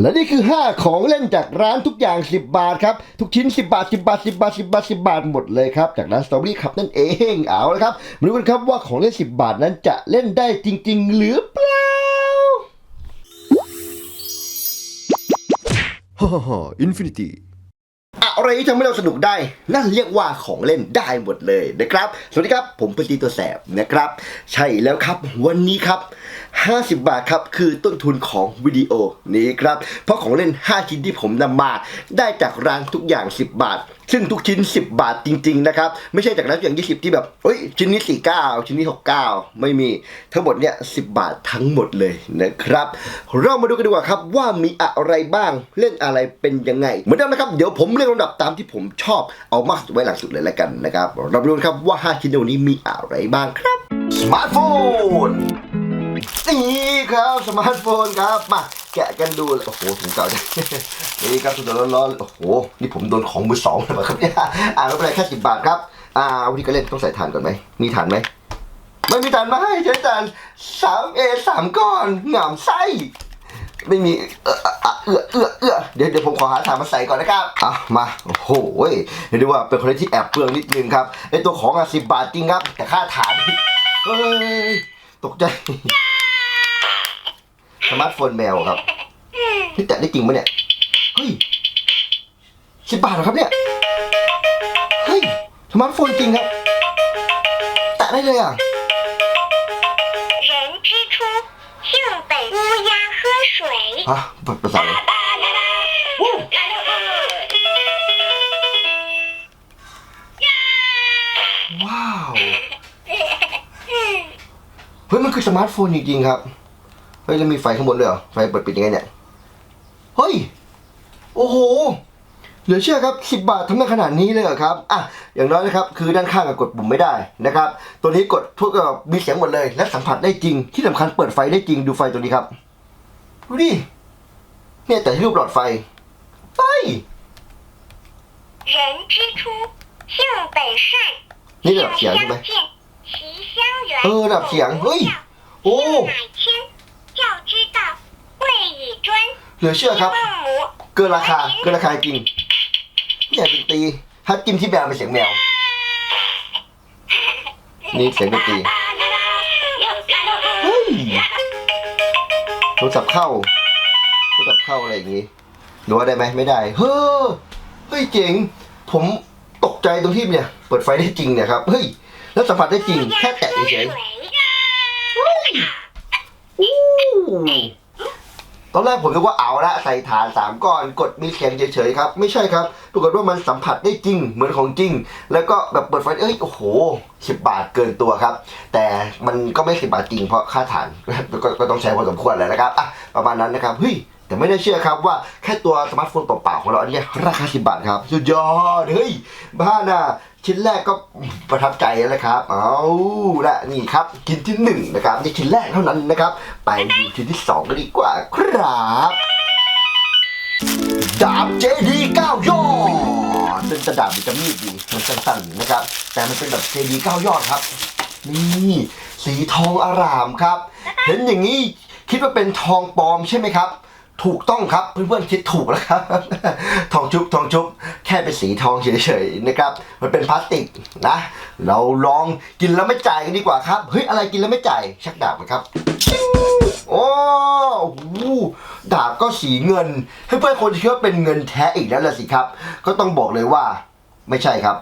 และนี่คือ 5 ของเล่นจากร้านทุกอย่าง 10 บาทครับ ทุกชิ้น 10 บาท 10 บาท 10 บาท 10 บาท 10 บาทหมดเลยครับ จากร้านสตรอเบอรี่ครับนั่นเองเอาละครับมาดูกันครับว่าของเล่น 10 บาทนั้นจะเล่นได้จริง ๆ หรือเปล่าฮ่าฮ่าอินฟินิตี้อะไรที่ทำให้เราสนุกได้ นั่นเรียกว่าของเล่นได้หมดเลยนะครับ สวัสดีครับ ผมเป็นตีตัวแสบนะครับ ใช่แล้วครับ วันนี้ครับ 50 บาทครับ คือต้นทุนของวิดีโอนี้ครับ เพราะของเล่น 5 ชิ้นที่ผมนำมา ได้จากร้านทุกอย่าง 10 บาท ซึ่งทุกชิ้น 10 บาทจริง ๆ นะครับ ไม่ใช่จากร้านทุกอย่าง 20 ที่แบบเอ้ย ชิ้นนี้ 49 ชิ้นนี้ 69 ไม่มีทั้งหมดเนี่ย 10 บาททั้งหมดเลยนะครับ เรามาดูกันดีกว่าครับว่ามีอะไรบ้างเล่นอะไรเป็นยังไง เหมือนเดิมนะครับ เดี๋ยวผมเรียงลำดับตามที่ผมชอบเอามากสุดไว้หลังสุดเลยแล้วกันนะครับเรามาดูครับว่า 5 ชิ้นในวันนี้มีอะไรบ้างครับสมาร์ทโฟน นี่ครับสมาร์ทโฟนครับมาแกะกันดูเลยโอ้โหถุงเก่าจังนี่ครับถุงเก่าร้อนๆโอ้โหนี่ผมโดนของมือสองเลยครับเนี่ยอ่าไม่เป็นไรแค่สิบบาทครับอ่าวันนี้ก็เล่นต้องใส่ถ่านก่อนไหมมีถ่านไหมไม่มีถ่านมาให้ใช้ถ่านสามเอสามก้อนหงามไส้ไม่มีเออเออเออเออเดี๋ยวเดี๋ยวผมขอหาถานมาใส่ก่อนนะครับอะมาโอ้โหเรียกได้ว่าเป็นคนที่แอบเปลืองนิดนึงครับไอตัวของอะสิบบาทจริงครับ แต่ค่าฐานเฮ้ย ตกใจ สมาร์ทโฟนแมวครับนี่แตะได้จริงปะเนี่ย เฮ้ยสิบบาทเหรอครับเนี่ย เฮ้ย สมาร์ทโฟนจริงครับ แตะได้เลยอ่ะ 人之初，性本乌鸦喝水。 ฮะภาษ สมาร์ทโฟนจริงๆครับ เฮ้ย แล้วมีไฟข้างบนด้วยเหรอ ไฟเปิดปิดยังไงเนี่ย เฮ้ย โอ้โห เหลือเชื่อครับ 10 บาททำได้ขนาดนี้เลยเหรอครับ อ่ะ อย่างน้อยนะครับ คือด้านข้างอะกดปุ่มไม่ได้นะครับ ตัวนี้กดทุกเอ่อมีเสียงหมดเลย และสัมผัสได้จริง ที่สำคัญเปิดไฟได้จริง ดูไฟตัวนี้ครับ ดูดิ เนี่ยแต่ที่รูปหลอดไฟ เฮ้ย 人之初，性本善， นี่ระดับเสียงใช่ไหม 相近，其相远。呃ระดับเสียงเฮ้ย โอ้เหลือเชื่อครับ เกินราคา เกินราคาจริงเนี่ยดนตรีฮัตกิมที่แมวเป็นเสียงแมว นี่เสียงดนตรีเฮ้ยโทรศัพท์เข้าโทรศัพท์เข้าอะไรอย่างงี้หรือว่าได้ไหมไม่ได้ เฮ้อเฮ้ยเจ๋ง ผมตกใจตรงที่เนี่ย เปิดไฟได้จริงเนี่ยครับ เฮ้ย แล้วสัมผัสได้จริง แค่แตะเฉย ตอนแรกผมนึกว่าเอาละใส่ฐานสามก้อนกดมีเสียงเฉยๆครับ ไม่ใช่ครับปรากฏว่ามันสัมผัสได้จริงเหมือนของจริง แล้วก็แบบเปิดไฟเอ้ยโอ้โหสิบบาทเกินตัวครับ แต่มันก็ไม่สิบบาทจริงเพราะค่าฐานก็ก็ต้องใช้พอสมควรแหละนะครับอะประมาณนั้นนะครับเฮ้ยแต่ไม่ได้เชื่อครับว่าแค่ตัวสมาร์ทโฟนเปล่าๆของเราอันนี้ราคาสิบบาทครับสุดยอดเฮ้ยบ้าน่ะ ชิ้นแรกก็ประทับใจแล้วนะครับ เอาละนี่ครับชิ้นที่หนึ่งนะครับนี่ชิ้นแรกเท่านั้นนะครับ ไปดูชิ้นที่สองกันดีกว่าครับดาบเจดีเก้ายอดเป็นจะดาบหรือจะมีดดีมันสั้นๆนะครับ แต่มันเป็นแบบเจดีเก้ายอดครับ นี่สีทองอารามครับ เห็นอย่างนี้คิดว่าเป็นทองปลอมใช่ไหมครับ ถูกต้องครับเพื่อนๆคิดถูกแล้วครับ ทองชุบทองชุบแค่เป็นสีทองเฉยๆนะครับ มันเป็นพลาสติกนะ เราลองกินแล้วไม่จ่ายกันดีกว่าครับเฮ้ยอะไรกินแล้วไม่จ่ายชักดาบไหมครับโอ้โหดาบก็สีเงินให้เพื่อนคนที่คิดว่าเป็นเงินแท้อีกแล้วล่ะสิครับ ก็ต้องบอกเลยว่า ไม่ใช่ครับ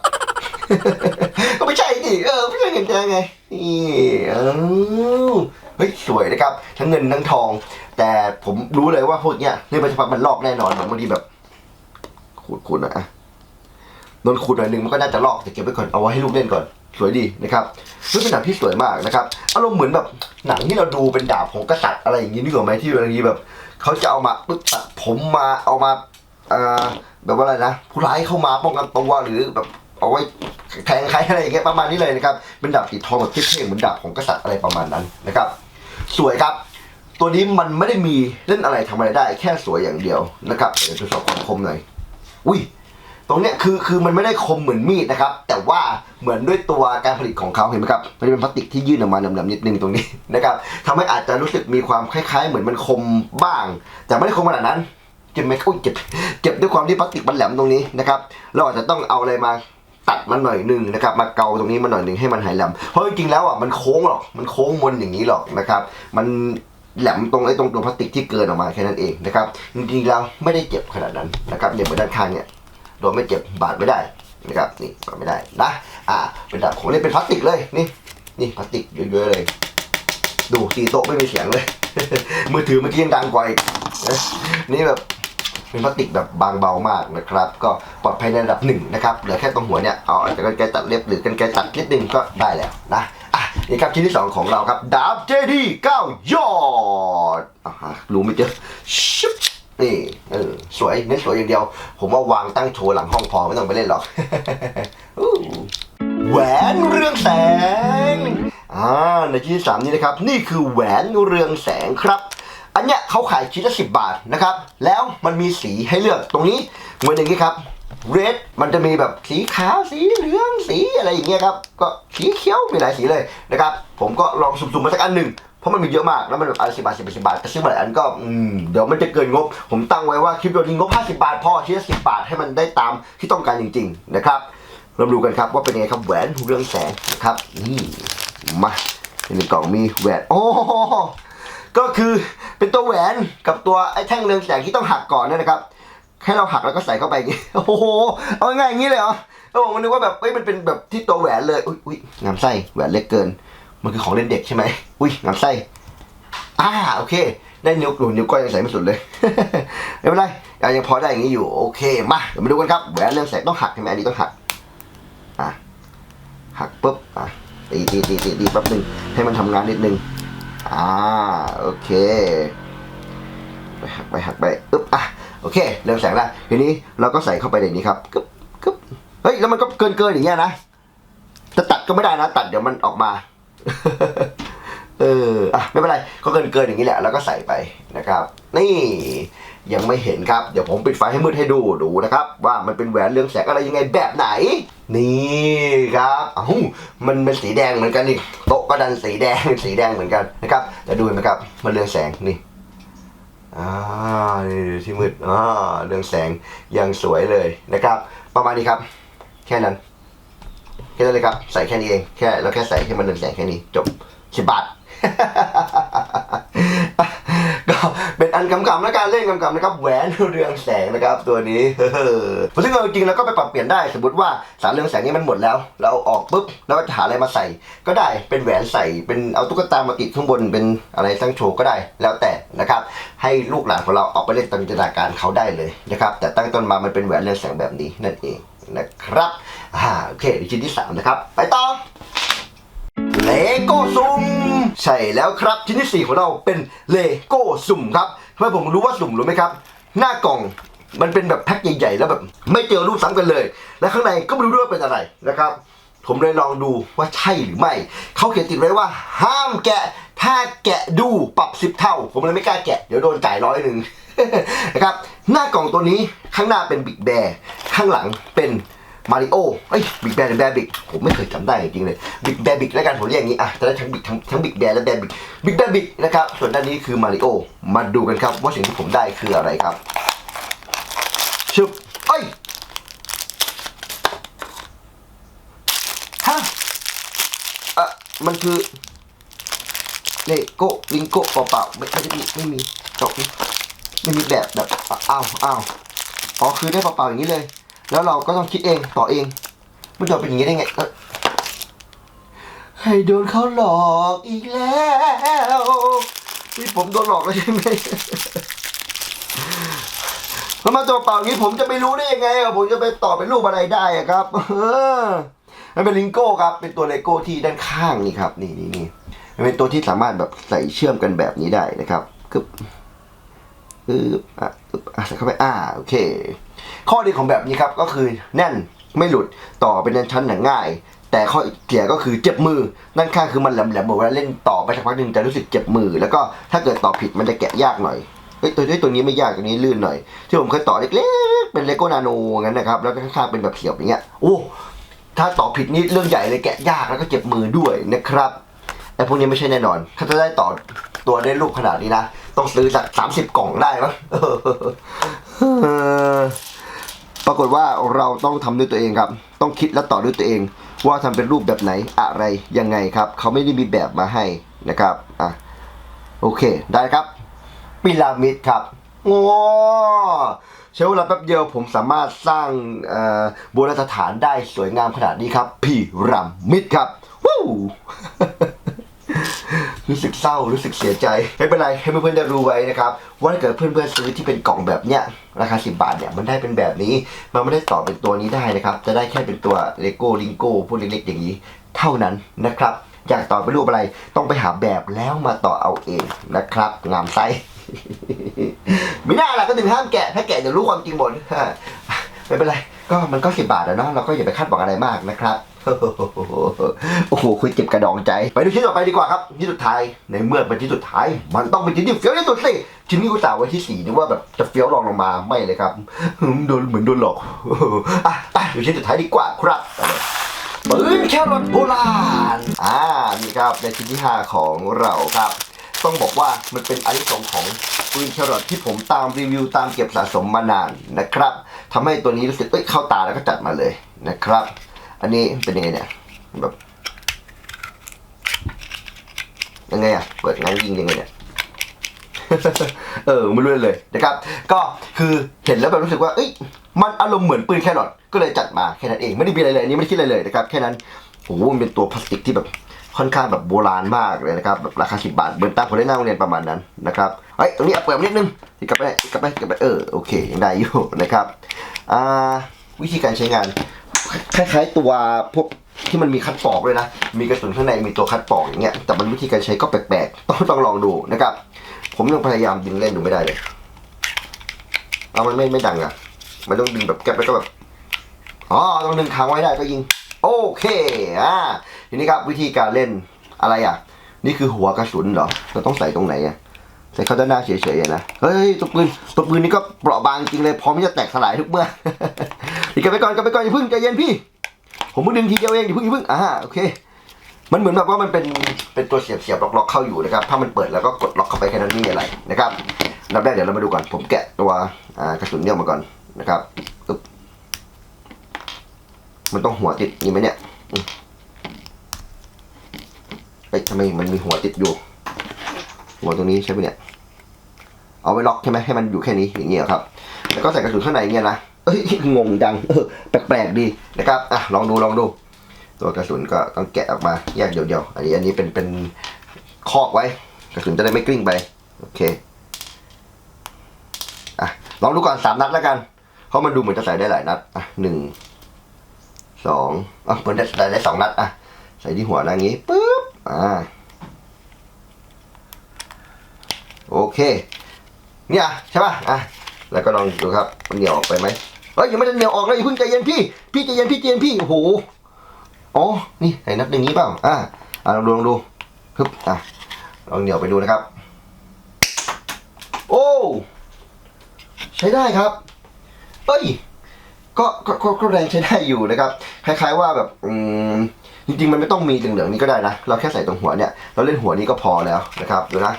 ก็ไม่ใช่ดิเออไม่ใช่เงินแท้ไงนี่ เฮ้ยสวยนะครับทั้งเงินทั้งทอง แต่ผมรู้เลยว่าพวกเนี้ยในปัจจุบันมันลอกแน่นอนบางทีแบบขูดขูดหน่อยอะนนขูดหน่อยหนึ่งมันก็น่าจะลอกแต่เก็บไว้ก่อนเอาไว้ให้ลูกเล่นก่อนสวยดีนะครับซึ่งเป็นหนังที่สวยมากนะครับอารมณ์เหมือนแบบหนังที่เราดูเป็นดาบของกษัตริย์อะไรอย่างนี้นึกออกไหมที่บางทีแบบเขาจะเอามาปึ๊บตัดผมมาเอามาอ่าแบบว่าอะไรนะผู้ร้ายเข้ามาป้องกันตัวหรือแบบเอาไว้แทงใครอะไรอย่างเงี้ยประมาณนี้เลยนะครับเป็นดาบสีทองแบบเท่ๆเหมือนดาบของกษัตริย์อะไรประมาณนั้นนะครับ สวยครับ ตัวนี้มันไม่ได้มีเล่นอะไรทำอะไรได้ แค่สวยอย่างเดียวนะครับเดี๋ยวทดสอบความคมหน่อยอุ้ยตรงเนี้ยคือคือมันไม่ได้คมเหมือนมีดนะครับ แต่ว่าเหมือนด้วยตัวการผลิตของเขาเห็นไหมครับมันจะเป็นพลาสติกที่ยื่นออกมาแหลมๆนิดนึงตรงนี้นะครับทำให้อาจจะรู้สึกมีความคล้าย ๆ เหมือนมันคมบ้าง แต่ไม่ได้คมขนาดนั้นเจ็บไหมอุ้ยเจ็บเจ็บด้วยความที่พลาสติกมันแหลมตรงนี้นะครับเราอาจจะต้องเอาอะไรมา ตัดมันหน่อยหนึ่งนะครับมาเกาตรงนี้มาหน่อยหนึ่งให้มันหายแหลมเพราะจริงๆแล้วอะมันโค้งหรอกมันโค้งมนอย่างนี้หรอกนะครับ มันแหลมตรงไอ้ตรงตัวพลาสติกที่เกินออกมาแค่นั้นเองนะครับจริงๆแล้วไม่ได้เจ็บขนาดนั้นนะครับอย่างเหมือนด้านข้างเนี่ยโดนไม่เจ็บบาดไม่ได้นะครับนี่บาดไม่ได้นะอ่าเป็นแบบของเล่นเป็นพลาสติกเลยนี่นี่พลาสติกเยอะๆเลย ดูตีโต๊ะไม่มีเสียงเลย มือถือเมื่อกี้ยังดังกว่าอีกนี่แบบ เป็นพลาสติกแบบบางเบามากนะครับ ก็ปลอดภัยในระดับหนึ่งนะครับเหลือแค่ตรงหัวเนี่ยเอาอาจจะกันไกตัดเล็บหรือกันไกตัดนิดนึงก็ได้แล้วนะอะนี่ครับชิ้นที่สองของเราครับดาบเจดีเก้ายอดอะรู้ไม่เจอชุบนี่เออสวยเน้นสวยอย่างเดียว ผมว่าวางตั้งโชว์หลังห้องพอไม่ต้องไปเล่นหรอกแหวนเรืองแสงอ่าในชิ้นที่สามนี้นะครับ นี่คือแหวนเรืองแสงครับ อันเนี้ยเขาขายชิ้นละสิบบาทนะครับ แล้วมันมีสีให้เลือกตรงนี้เหมือนอย่างนี้ครับ red มันจะมีแบบสีขาวสีเหลืองสีอะไรอย่างเงี้ยครับก็สีเขียวมีหลายสีเลยนะครับ ผมก็ลองสุ่มๆมาสักอันหนึ่งเพราะมันมีเยอะมากแล้วมันแบบอันสิบบาทสิบบาทสิบบาทแต่ซื้อมาหลายอันก็อืมเดี๋ยวมันจะเกินงบ ผมตั้งไว้ว่าคลิปวิดีโอนี้งบห้าสิบบาทพอชิ้นละสิบบาทให้มันได้ตามที่ต้องการจริง ๆ นะครับเราดูกันครับว่าเป็นยังไงครับแหวนเรืองแสงนะครับนี่มาในกล่องมีแหวนโอ้ ก็คือเป็นตัวแหวนกับตัวไอ้แท่งเรืองแสงที่ต้องหักก่อนเนยนะครับให้เราหักแล้วก็ใส่เข้าไปอย่างงี้โอ้โหเอาง่ายอย่างนี้เลยเหรอแล้วผมก็นึกว่าแบบเอ้ยมันเป็นแบบที่ตัวแหวนเลยอุ้ยอุ้ยงามไส้แหวนเล็กเกิน มันคือของเล่นเด็กใช่ไหมอุ้ยงามไส้อ่าโอเค ได้นิ้วกลุ่นิ้วก้อยยังใส่ไม่สุดเลยไม่เป็นไรยังพอได้อย่างนี้อยู่โอเคมาเดี๋ยวมาดูกันครับแหวนเรืองแสงต้องหักใช่ไหมอันนี้ต้องหักอะหักปุ๊บอะตีตีตีตีตีแป๊บหนึ่งให้มันทำงานนิดนึง อ่าโอเค ไปหักไปหักไปอึ๊บอะโอเค เริ่มแสงแล้วทีนี้เราก็ใส่เข้าไปในนี้ครับกึ๊บกึ๊บเฮ้ยแล้วมันก็เกินเกินอย่างเงี้ยนะจะตัดก็ไม่ได้นะ ตัดเดี๋ยวมันออกมาเอออะไม่เป็นไรก็เกินเกินอย่างนี้แหละ แล้วก็ใส่ไปนะครับ นี่ ยังไม่เห็นครับ เดี๋ยวผมปิดไฟให้มืดให้ดูดูนะครับ ว่ามันเป็นแหวนเรืองแสงอะไรยังไงแบบไหน นี่ครับอ้ามันเป็นสีแดงเหมือนกันนี่โต๊ะก็ดันสีแดงเป็นสีแดงเหมือนกันนะครับแต่ดูนไหมครับมันเรืองแสงนี่อ่านี่ที่มืดอ่าเรืองแสงยังสวยเลยนะครับ ประมาณนี้ครับ แค่นั้นแค่นั้นเลยครับใส่แค่นี้เองแค่เราแค่ใส่ให้มันเรืองแสงแค่นี้จบสิบบาท ก็ เป็นอันกำๆและการเล่นกำๆนะครับแหวนเรืองแสงนะครับตัวนี้ซึ่งเอาจริงๆแล้วก็ไปปรับเปลี่ยนได้สมมติว่าสารเรืองแสงนี้มันหมดแล้ว เราออกปุ๊บแล้วก็จะหาอะไรมาใส่ ก็ได้เป็นแหวนใส่เป็นเอาตุ๊กตามาติดข้างบนเป็นอะไรตั้างโชว์ก็ได้แล้วแต่นะครับ ให้ลูกหลานของเราออกไปเล่นตามจินตนาการเขาได้เลยนะครับ แต่ตั้งต้นมามันเป็นแหวนเรืองแสงแบบนี้นั่นเองนะครับอ่าโอเคชิ้นที่สามนะครับ ไปต่อเลโก้สุ่มใช่แล้วครับชิ้นที่ 4 ของเราเป็นเลโก้สุ่มครับ ทำไมผมรู้ว่าสุ่มรู้ไหมครับ หน้ากล่องมันเป็นแบบแพ็คใหญ่ๆ แล้วแบบไม่เจอรูปซ้ำกันเลย และข้างในก็ไม่รู้ด้วยว่าเป็นอะไรนะครับ ผมเลยลองดูว่าใช่หรือไม่ เขาเขียนติดไว้ว่า ห้ามแกะถ้าแกะดูปรับสิบเท่า ผมเลยไม่กล้าแกะเดี๋ยวโดนจ่ายร้อยหนึ่งนะครับหน้ากล่องตัวนี้ข้างหน้าเป็นบิ๊กแบร์ข้างหลังเป็น มาริโอเอ้ยบิ๊กแบร์หรือแบร์บิ๊กผมไม่เคยจำได้จริงเลยบิ๊กแบร์บิ๊กแล้วกันผมเรียกอย่างนี้อะจะได้ทั้งบิ๊กทั้งทั้งบิ๊กแบร์และแบร์บิ๊กบิ๊กแบร์บิ๊กนะครับส่วนด้านนี้คือมาริโอมาดูกันครับว่าสิ่งที่ผมได้คืออะไรครับชึบเอ้ยฮะอะมันคือเลโก้ลิงโก้เปล่าๆไม่ไม่มีไม่มีจบไม่มีแบบแบบอ้าวอ้าวอ๋อคือได้เปล่าๆอย่างนี้เลย แล้วเราก็ต้องคิดเองต่อเองมันจะเป็นอย่างนี้ได้ไงให้โดนเขาหลอกอีกแล้วนี่ผมโดนหลอกแล้วใช่ไหมแล้วมาตัวเปล่านี้ผมจะไปรู้ได้ยังไงอะผมจะไปต่อเป็นรูปอะไรได้อะครับเออมันเป็นลิงโก้ครับ เป็นตัวเลโก้ที่ด้านข้างนี่ครับ นี่นี่นี่มันเป็นตัวที่สามารถแบบใส่เชื่อมกันแบบนี้ได้นะครับกึบอึบอะอึบอะใส่เข้าไปอ่าโอเค ข้อดีของแบบนี้ครับก็คือแน่นไม่หลุดต่อเป็นชั้นๆหนังง่าย แต่ข้อเสียก็คือเจ็บมือด้านข้างคือมันแหลมๆบอกว่าเล่นต่อไปสักพักหนึ่งจะรู้สึกเจ็บมือ แล้วก็ถ้าเกิดต่อผิดมันจะแกะยากหน่อยเอ้ยตัวนี้ตัวนี้ไม่ยากตัวนี้ลื่นหน่อย ที่ผมเคยต่อเล็กๆเป็นเลโก้นาโนงั้นนะครับแล้วก็ข้างๆเป็นแบบเสียบอย่างเงี้ยโอ้ถ้าต่อผิดนี่เรื่องใหญ่เลยแกะยากแล้วก็เจ็บมือด้วยนะครับไอ้พวกนี้ไม่ใช่แน่นอน ถ้าจะได้ต่อตัวได้ลูกขนาดนี้นะ ต้องซื้อสักสามสิบกล่องได้มั้ง เออเราต้องทำด้วยตัวเองครับ ต้องคิดและต่อด้วยตัวเอง ว่าทำเป็นรูปแบบไหนอะไรยังไงครับ เขาไม่ได้มีแบบมาให้นะครับอะโอเคได้ครับพีระมิดครับโอ้ใช้เวลาแป๊บเดียวผมสามารถสร้างโบราณสถานได้สวยงามขนาดนี้ครับพีระมิดครับวู้ รู้สึกเศร้ารู้สึกเสียใจ ไม่เป็นไรให้เพื่อนๆได้รู้ไว้นะครับว่าถ้าเกิดเพื่อนๆซื้อที่เป็นกล่องแบบเนี้ยราคา 10 บาทเนี่ยมันได้เป็นแบบนี้ มันไม่ได้ต่อเป็นตัวนี้ได้นะครับจะได้แค่เป็นตัวเลโก้ลิงโก้พวกเล็กๆอย่างนี้ เท่านั้นนะครับอยากต่อเป็นรูปอะไรต้องไปหาแบบแล้วมาต่อเอาเองนะครับงามไซไม่น่าล่ะก็ถึงห้ามแกะถ้าแกะเดี๋ยวรู้ความจริงหมดไม่เป็นไรก็มันก็สิบบาทแล้วเนาะเราก็อย่าไปคาดหวังอะไรมากนะครับ โอ้โหคุยเจ็บกระดองใจ ไปดูชิ้นต่อไปดีกว่าครับที่สุดท้ายในเมื่อเป็นที่สุดท้าย มันต้องเป็นชิ้นที่เฟี้ยวที่สุดสิชิ้นนี้กูสาวไว้ที่สี่นึกว่าแบบจะเฟี้ยวรองลงมาไม่เลยครับโดนเหมือนโดนหลอกอะไปดูชิ้นสุดท้ายดีกว่าครับปืนแครอทโบราณอ่านี่ครับในชิ้นที่ห้าของเราครับ ต้องบอกว่ามันเป็นอานิสงส์ของปืนแครอทที่ผมตามรีวิวตามเก็บสะสมมานานนะครับทำให้ตัวนี้รู้สึกเอ้ยเข้าตาแล้วก็จัดมาเลยนะครับ อันนี้เป็นยังไงเนี่ยแบบยังไงอะเปิดงานยิงยังไงเนี่ยเออไม่รู้เลยนะครับ ก็คือเห็นแล้วแบบรู้สึกว่าเอ้ยมันอารมณ์เหมือนปืนแครอทก็เลยจัดมาแค่นั้นเองไม่ได้มีอะไรเลยอันนี้ไม่ได้คิดอะไรเลยนะครับแค่นั้นโอ้โหมันเป็นตัวพลาสติกที่แบบค่อนข้างแบบโบราณมากเลยนะครับแบบราคาสิบบาทเบิร์นตาผมได้หน้าโรงเรียนประมาณนั้นนะครับเฮ้ยตรงนี้เปิดมานิดนึงกลับไปกลับไปกลับไปเออโอเคยังได้อยู่นะครับอ่าวิธีการใช้งาน คล้ายๆตัวพวกที่มันมีคัดปอกเลยนะ มีกระสุนข้างในมีตัวคัดปอกอย่างเงี้ย แต่มันวิธีการใช้ก็แปลกๆ ต้องต้องลองดูนะครับ ผมยังพยายามดึงเล่นดูไม่ได้เลย เอามันไม่ไม่ดังอะ มันต้องดึงแบบแก๊บแล้วก็แบบ อ๋อ ต้องดึงค้างไว้ได้ก็ยิง โอเค อ่า ทีนี้ครับวิธีการเล่นอะไรอะ นี่คือหัวกระสุนเหรอ เราต้องใส่ตรงไหนอะ ใส่เข้าด้านหน้าเฉยๆนะ เฮ้ยตัวปืนตัวปืนนี่ก็เปราะบางจริงเลยพร้อมที่จะแตกสลายทุกเมื่ออีกกันไปก่อนกันไปก่อนอย่าพิ่งใจเย็นพี่ ผมเพิ่งดึงทีเดียวเองอย่าพิ่งอย่าพิ่งอ่าโอเค มันเหมือนแบบว่ามันเป็นเป็นตัวเสียบเสียบล็อกๆเข้าอยู่นะครับ ถ้ามันเปิดแล้วก็กดล็อกเข้าไปแค่นั้นไม่มีอะไรนะครับอันดับแรกเดี๋ยวเรามาดูก่อน ผมแกะตัวกระสุนเนี่ยกมาก่อนนะครับอึ๊บมันต้องหัวติดนี่ไหมเนี่ยเอ้ยทำไมมันมีหัวติดอยู่ หัวตรงนี้ใช่ไหมเนี่ย เอาไว้ล็อกใช่ไหมให้มันอยู่แค่นี้อย่างเงี้ยครับ แล้วก็ใส่กระสุนข้างในอย่างเงี้ยนะเอ้ยงงจังเออแปลกๆดีนะครับอะลองดูลองดู ตัวกระสุนก็ต้องแกะออกมาแยกเดี่ยวๆอันนี้อันนี้เป็นเป็นคอกไว้ กระสุนจะได้ไม่กลิ้งไปโอเคอะลองดูก่อนสามนัดแล้วกัน เพราะมันดูเหมือนจะใส่ได้หลายนัดอะหนึ่งสองอะเหมือนได้ได้สองนัดอะใส่ที่หัวนะอย่างงี้ปึ๊บอ่าโอเค เนี่ยใช่ป่ะอะแล้วก็ลองดูครับมันเหนียวออกไปไหมเฮ้ยยังไม่ได้เหนียวออกเลยเพิ่งใจเย็นพี่พี่ใจเย็นพี่ใจเย็นพี่โอ้โหอ๋อนี่ใส่นัดอย่างนี้เปล่าอะอะลองดูลองดูฮึบอะลองเหนียวไปดูนะครับ โอ้ใช้ได้ครับเอ้ยก็ก็ก็แรงใช้ได้อยู่นะครับ คล้าย ๆว่าแบบอืมจริงๆมันไม่ต้องมีเหลืองๆนี้ก็ได้นะ เราแค่ใส่ตรงหัวเนี่ย เราเล่นหัวนี้ก็พอแล้วนะครับดูนะ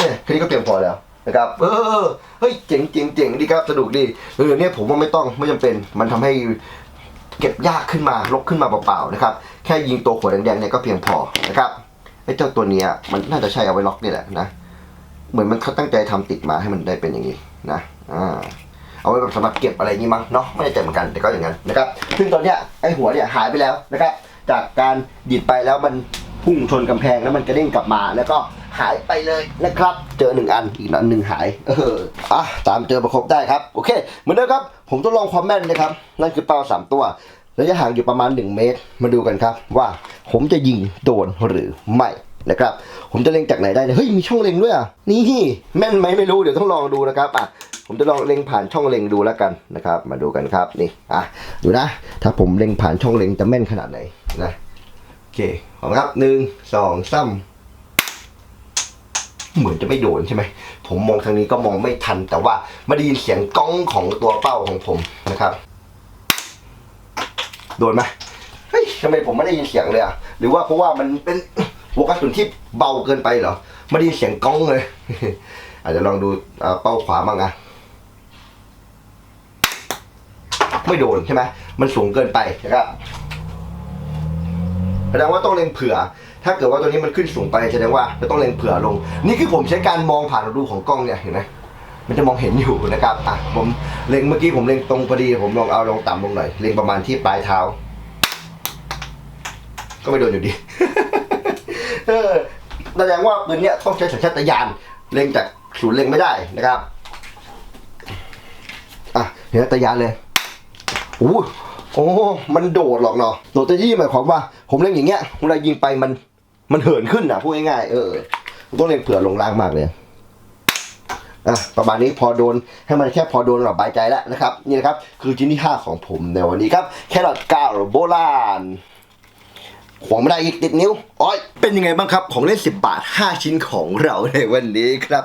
เนี่ยแค่นี้ก็เพียงพอแล้วนะครับเออเฮ้ยเจ๋งเจ๋งเจ๋งดีครับสนุกดีเออเนี่ยผมว่าไม่ต้องไม่จำเป็น มันทำให้เก็บยากขึ้นมาลกขึ้นมาเปล่าๆนะครับแค่ยิงตัวหัวแดงๆเนี่ยก็เพียงพอนะครับไอ้เจ้าตัวเนี้ยมันน่าจะใช้เอาไว้ล็อกนี่แหละนะเหมือนมันเขาตั้งใจทำติดมาให้มันได้เป็นอย่างนี้นะอ่าเอาไว้แบบสำหรับเก็บอะไรนี้มั้งเนาะไม่แน่ใจเหมือนกันแต่ก็อย่างนั้นนะครับซึ่งตอนเนี้ยไอ้หัวเนี่ยหายไปแล้วนะครับ จากการดิดไปแล้วมันพุ่งชนกำแพงแล้วมันกระเด้งกลับมาแล้วก็ หายไปเลยนะครับ เจอหนึ่งอันอีกอันหนึ่งหาย เอออะตามเจอประคบได้ครับโอเค เหมือนเดิมครับ ผมทดลองความแม่นนะครับ นั่นคือเป้าสามตัวระยะห่างอยู่ประมาณ 1 เมตร มาดูกันครับ ว่าผมจะยิงโดนหรือไม่นะครับ ผมจะเล็งจากไหนได้เฮ้ยมีช่องเล็งด้วยอะนี่แม่นไหมไม่รู้เดี๋ยวต้องลองดูนะครับอะผมจะลองเล็งผ่านช่องเล็งดูแล้วกันนะครับ มาดูกันครับนี่อะดูนะ ถ้าผมเล็งผ่านช่องเล็งจะแม่นขนาดไหนนะโอเคพร้อมครับหนึ่งสองสาม เหมือนจะไม่โดนใช่ไหม ผมมองทางนี้ก็มองไม่ทัน แต่ว่าไม่ได้ยินเสียงก้องของตัวเป้าของผมนะครับ โดนไหมเฮ้ยทำไมผมไม่ได้ยินเสียงเลยอะ หรือว่าเพราะว่ามันเป็นหัวกระสุนที่เบาเกินไปเหรอ ไม่ได้ยินเสียงก้องเลย อาจจะลองดูเป้าขวาบ้างนะไม่โดนใช่ไหมมันสูงเกินไปนะครับแสดงว่าต้องเล็งเผื่อ ถ้าเกิดว่าตัวนี้มันขึ้นสูงไปแสดงว่าเราต้องเล็งเผื่อลง นี่คือผมใช้การมองผ่านรูของกล้องเนี่ยเห็นไหมมันจะมองเห็นอยู่นะครับอะผมเล็งเมื่อกี้ผมเล็งตรงพอดี ผมลองเอาลงต่ำลงหน่อยเล็งประมาณที่ปลายเท้า ก็ไม่โดนอยู่ดีเออแสดงว่าปืนเนี้ยต้องใช้สัญชาตญาณเล็งจากศูนย์เล็งไม่ได้นะครับอะเห็นสัญชาตญาณเลยโอ้โอ้มันโดดหรอกเนาะโดดต่ยี่หมายความว่า ผมเล็งอย่างเงี้ยเวลายิงไปมัน มันเหินขึ้นอะพูดง่ายๆเออต้องเล็งเผื่อลงล่างมากเลยอะประมาณนี้พอโดนให้มันแค่พอโดนเราบายใจแล้วนะครับ นี่นะครับ คือชิ้นที่ห้าของผมในวันนี้ครับ แครอทเก้าโบราณขวงไม่ได้อีกติดนิ้วอ้อยเป็นยังไงบ้างครับ ของเล่น 10 บาท 5 ชิ้นของเราในวันนี้ครับ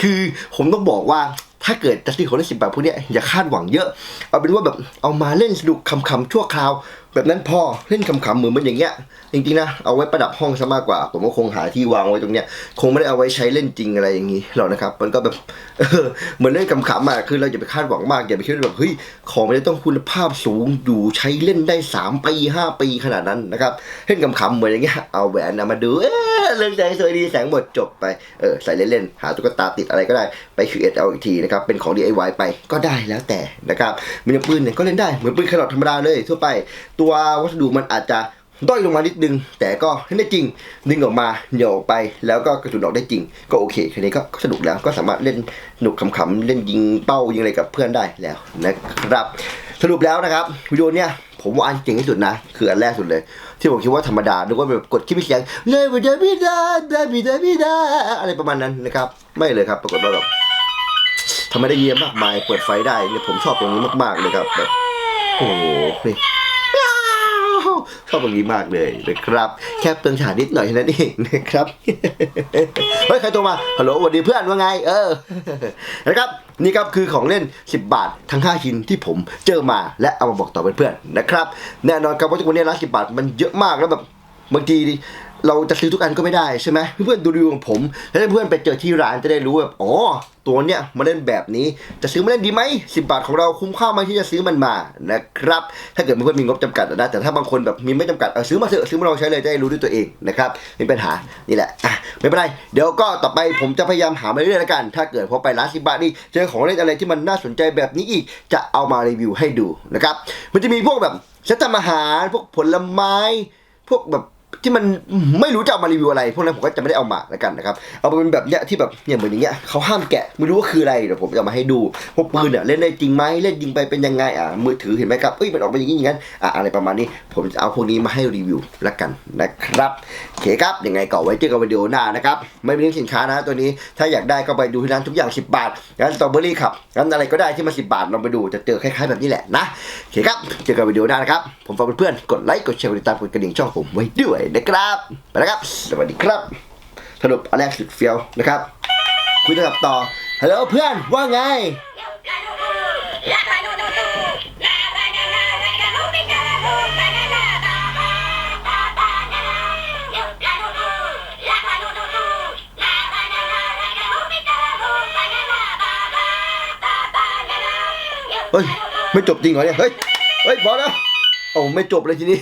คือผมต้องบอกว่าถ้าเกิดจะซื้อของเล่น10 บาทพวกนี้อย่าคาดหวังเยอะ เอาเป็นว่าแบบเอามาเล่นสนุกคำๆชั่วคราวแบบนั้นพอเล่นคำๆเหมือนมันอย่างเงี้ยจริงๆนะเอาไว้ประดับห้องซะมากกว่า ผมก็คงหาที่วางไว้ตรงเนี้ยคงไม่ได้เอาไว้ใช้เล่นจริงอะไรอย่างนี้หรอกนะครับ มันก็แบบเออเหมือนเล่นคำๆอะคือเราอย่าไปคาดหวังมากอย่าไปคิดว่าแบบเฮ้ยของมันจะต้องคุณภาพสูงอยู่ใช้เล่นได้ 3 ปี 5 ปีขนาดนั้นนะครับเล่นคำๆเหมือนอย่างเงี้ยเอาแหวนนะมาดูเออเรื่องแสงสวยดีแสงหมดจบไปเออใส่เล่นๆหาตุ๊กตาติดอะไรก็ได้ไปคิวเอเอาอีกทีนะครับเป็นของ DIY ไปก็ได้แล้วแต่นะครับมันปืนเนี่ยก็เล่นได้เหมือนปืนแครอทธรรมดาเลยทั่วไปตัววัสดุมันอาจจะด้อยลงมานิดนึง แต่ก็เล่นได้จริง ดึงออกมาเหนี่ยวออกไป แล้วก็กระสุนออกได้จริง ก็โอเคแค่นี้ก็สนุกแล้วก็สามารถเล่นสนุกขำๆเล่นยิงเป้ายิงอะไรกับเพื่อนได้แล้วนะครับ สรุปแล้วนะครับวิดีโอเนี้ยผมว่าอันเก่งที่สุดนะ คืออันแรกสุดเลย ที่ผมคิดว่าธรรมดานึกว่าแบบกดคลิปเสียงเลยไปเดบิดาเดบิดาบิดาอะไรประมาณนั้นนะครับ ไม่เลยครับ ปรากฏว่าแบบทำไมได้เยี่ยมมากมายเปิดไฟได้เนี่ยผมชอบตรงนี้มากๆเลยครับแบบโอ้โหนี่ ชอบตรงนี้มากเลยนะครับ แค่เปลืองฉานนิดหน่อยแค่นั้นเองนะครับ เฮ้ย ใครโทรมา ฮัลโหลสวัสดีเพื่อนว่าไง เออ นะครับ นี่ครับคือของเล่น 10 บาททั้ง 5 ชิ้นที่ผมเจอมาและเอามาบอกต่อเพื่อนๆนะครับ แน่นอนครับว่าทุกวันนี้ร้าน10 บาทมันเยอะมากแล้วแบบบางที เราจะซื้อทุกอันก็ไม่ได้ใช่ไหมเพื่อนๆดูรีวิวของผมแล้วเพื่อนไปเจอที่ร้านจะได้รู้แบบอ๋อตัวเนี้ยมาเล่นแบบนี้จะซื้อมาเล่นดีไหมสิบาทของเราคุ้มค่าไหมที่จะซื้อมันมานะครับ ถ้าเกิดเพื่อนๆมีงบจำกัดนะแต่ถ้าบางคนแบบมีไม่จำกัดเออซื้อมาเถอะซื้อมาลองใช้เลยจะได้รู้ด้วยตัวเองนะครับไม่เป็นปัญหานี่แหละอะไม่เป็นไรเดี๋ยวก็ต่อไปผมจะพยายามหามาเรื่อยๆแล้วกัน ถ้าเกิดพอไปร้านสิบาทนี่เจอของเล่นอะไรที่มันน่าสนใจแบบนี้อีก จะเอามารีวิวให้ดูนะครับมันจะมีพวกแบบเซตทำอาหารพวกผลไม้ พวกแบบ ที่มันไม่รู้จะเอามารีวิวอะไร พวกนั้นผมก็จะไม่ได้เอามาแล้วกันนะครับ เอาไปเป็นแบบเนี้ยที่แบบเนี่ยเหมือนอย่างเงี้ยเขาห้ามแกะไม่รู้ว่าคืออะไรเดี๋ยวผมจะเอามาให้ดูพวกปืนเนี่ยเล่นได้จริงไหมเล่นยิงไปเป็นยังไงอะมือถือเห็นไหมครับเอ้ยมันออกมาอย่างนี้อย่างนั้นอะอะไรประมาณนี้ ผมจะเอาพวกนี้มาให้รีวิวแล้วกันนะครับโอเคครับยังไงก็ไว้เจอกันวิดีโอหน้านะครับไม่มีลิงก์สินค้านะตัวนี้ถ้าอยากได้ก็ไปดูที่ร้านทุกอย่าง 10 บาทร้านสตรอเบอรี่ครับร้านอะไรก็ได้ที่มา10 บาทลองไปดูจะเจอคล้ายๆแบบนี้แหละนะโอเคครับเจอกันวิดีโอหน้านะครับผมฝากเพื่อนๆกดไลค์กดแชร์กดติดตามกดกระดิ่งช่องผมไว้ด้วยนะครับไปแล้วครับ สวัสดีครับสรุปอันแรกสุดเฟี้ยวนะครับคุยกับต่อฮัลโหลเพื่อนว่าไงเฮ้ย ไม่จบจริงเหรอเนี่ย เฮ้ย เฮ้ยพอแล้วโอ้ไม่จบเลยทีนี้